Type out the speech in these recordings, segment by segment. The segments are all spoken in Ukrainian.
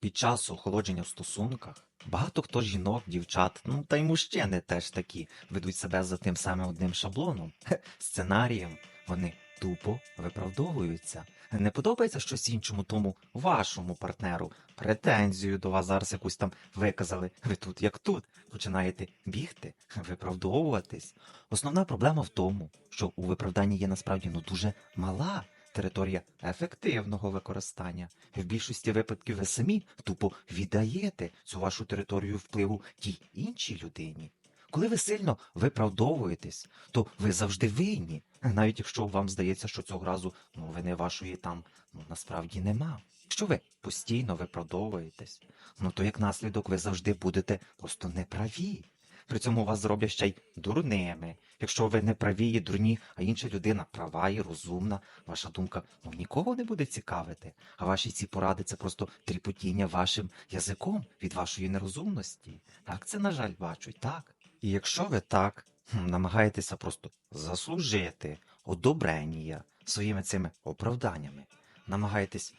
Під час охолодження в стосунках багато хто жінок, дівчат, ну та й мужчини теж такі ведуть себе за тим самим одним шаблоном, сценарієм. Вони тупо виправдовуються. Не подобається щось іншому тому вашому партнеру. Претензію до вас зараз якусь там виказали. Ви тут як тут. Починаєте бігти, виправдовуватись. Основна проблема в тому, що у виправданні є насправді ну дуже мала територія ефективного використання. В більшості випадків ви самі тупо віддаєте цю вашу територію впливу тій іншій людині. Коли ви сильно виправдовуєтесь, то ви завжди винні, навіть якщо вам здається, що цього разу ну, вини вашої там ну, насправді нема. Якщо ви постійно виправдовуєтесь, ну то як наслідок ви завжди будете просто неправі. При цьому вас зроблять ще й дурними. Якщо ви не праві і дурні, а інша людина права і розумна, ваша думка ну, нікого не буде цікавити, а ваші ці поради це просто тріпотіння вашим язиком від вашої нерозумності. Так це, на жаль, бачать, так. І якщо ви так намагаєтеся просто заслужити одобрення своїми цими оправданнями, намагаєтесь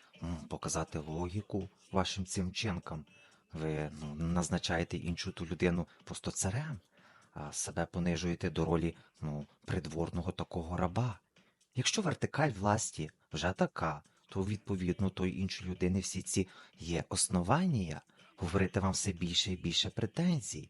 показати логіку вашим цим вчинкам, ви ну, назначаєте іншу ту людину просто царем, а себе понижуєте до ролі ну, придворного такого раба. Якщо вертикаль власті вже така, то відповідно тої іншої людини всі ці є основання говорити вам все більше і більше претензій.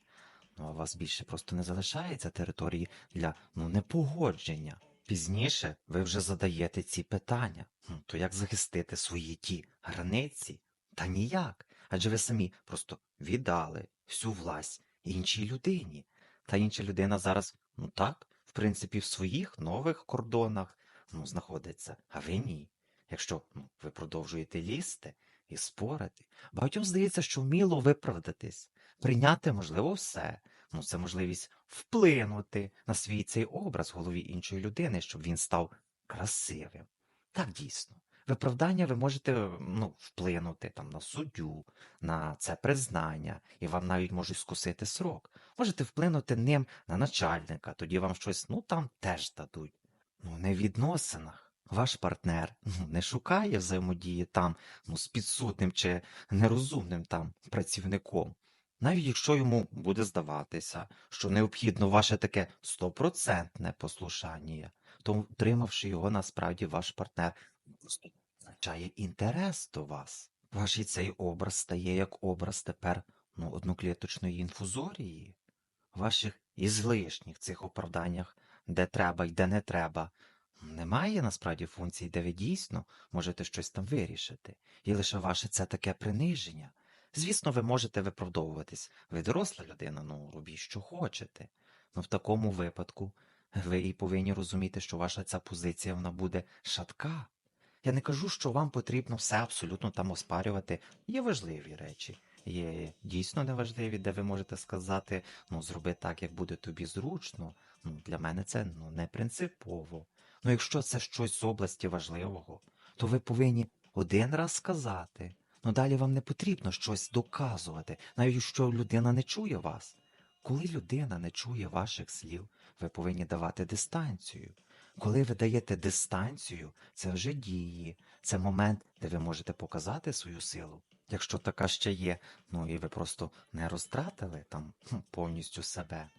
Ну, а у вас більше просто не залишається території для ну, непогодження. Пізніше ви вже задаєте ці питання. Ну, то як захистити свої ті границі? Та ніяк. Адже ви самі просто віддали всю власть іншій людині. Та інша людина зараз, ну так, в принципі, в своїх нових кордонах ну, знаходиться, а ви ні. Якщо ну, ви продовжуєте лізти і спорити, багатьом здається, що вміло виправдатись, прийняти можливо все. Ну, це можливість вплинути на свій цей образ в голові іншої людини, щоб він став красивим. Так дійсно. Виправдання ви можете ну, вплинути там на суддю, на це признання, і вам навіть можуть скусити срок. Можете вплинути ним на начальника, тоді вам щось ну там теж дадуть. Ну, не в відносинах. Ваш партнер ну, не шукає взаємодії там ну, з підсудним чи нерозумним там працівником. Навіть якщо йому буде здаватися, що необхідно ваше таке стопроцентне послушання, то утримавши його, насправді ваш партнер означає інтерес до вас. Ваш і цей образ стає як образ тепер ну, одноклеточної інфузорії, ваших ізлишніх цих оправданнях, де треба і де не треба. Немає насправді функцій, де ви дійсно можете щось там вирішити, і лише ваше це таке приниження. Звісно, ви можете виправдовуватись. Ви доросла людина, ну робіть, що хочете. Ну в такому випадку ви і повинні розуміти, що ваша ця позиція вона буде шатка. Я не кажу, що вам потрібно все абсолютно там оспарювати. Є важливі речі, є дійсно неважливі, де ви можете сказати, ну зроби так, як буде тобі зручно. Ну, для мене це ну, не принципово. Ну якщо це щось з області важливого, то ви повинні один раз сказати. Ну далі вам не потрібно щось доказувати, навіть якщо людина не чує вас. Коли людина не чує ваших слів, ви повинні давати дистанцію. Коли ви даєте дистанцію, це вже дії, це момент, де ви можете показати свою силу. Якщо така ще є, ну і ви просто не розтратили там повністю себе.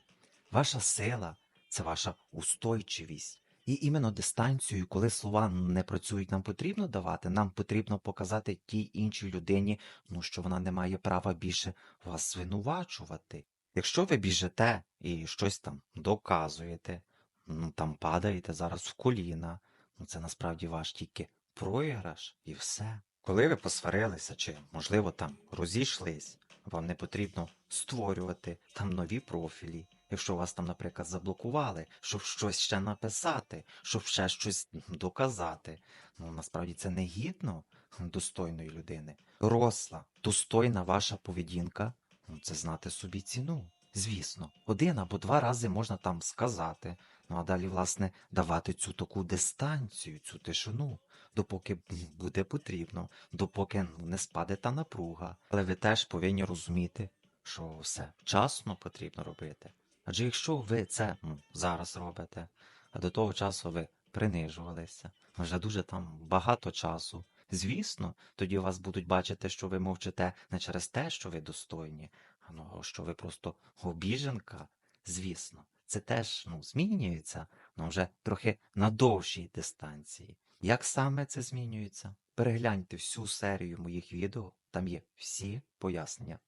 Ваша сила це ваша устойчивість. І іменно дистанцію, коли слова не працюють, нам потрібно давати, нам потрібно показати тій іншій людині, ну що вона не має права більше вас звинувачувати. Якщо ви біжите і щось там доказуєте, ну там падаєте зараз в коліна, ну це насправді ваш тільки проіграш і все. Коли ви посварилися чи, можливо, там розійшлись, вам не потрібно створювати там нові профілі. Якщо вас там, наприклад, заблокували, щоб щось ще написати, щоб ще щось доказати. Ну насправді це не гідно достойної людини. Росла, достойна ваша поведінка, ну це знати собі ціну. Звісно, один або два рази можна там сказати, ну а далі, власне, давати цю таку дистанцію, цю тишину, допоки буде потрібно, допоки ну, не спаде та напруга. Але ви теж повинні розуміти, що все вчасно потрібно робити. Адже якщо ви це ну, зараз робите, а до того часу ви принижувалися, вже дуже там багато часу, Звісно, тоді вас будуть бачити, що ви мовчите не через те, що ви достойні, а ну, що ви просто обіженка. Звісно, це теж ну, змінюється, але вже трохи на довшій дистанції. Як саме це змінюється? Перегляньте всю серію моїх відео, там є всі пояснення.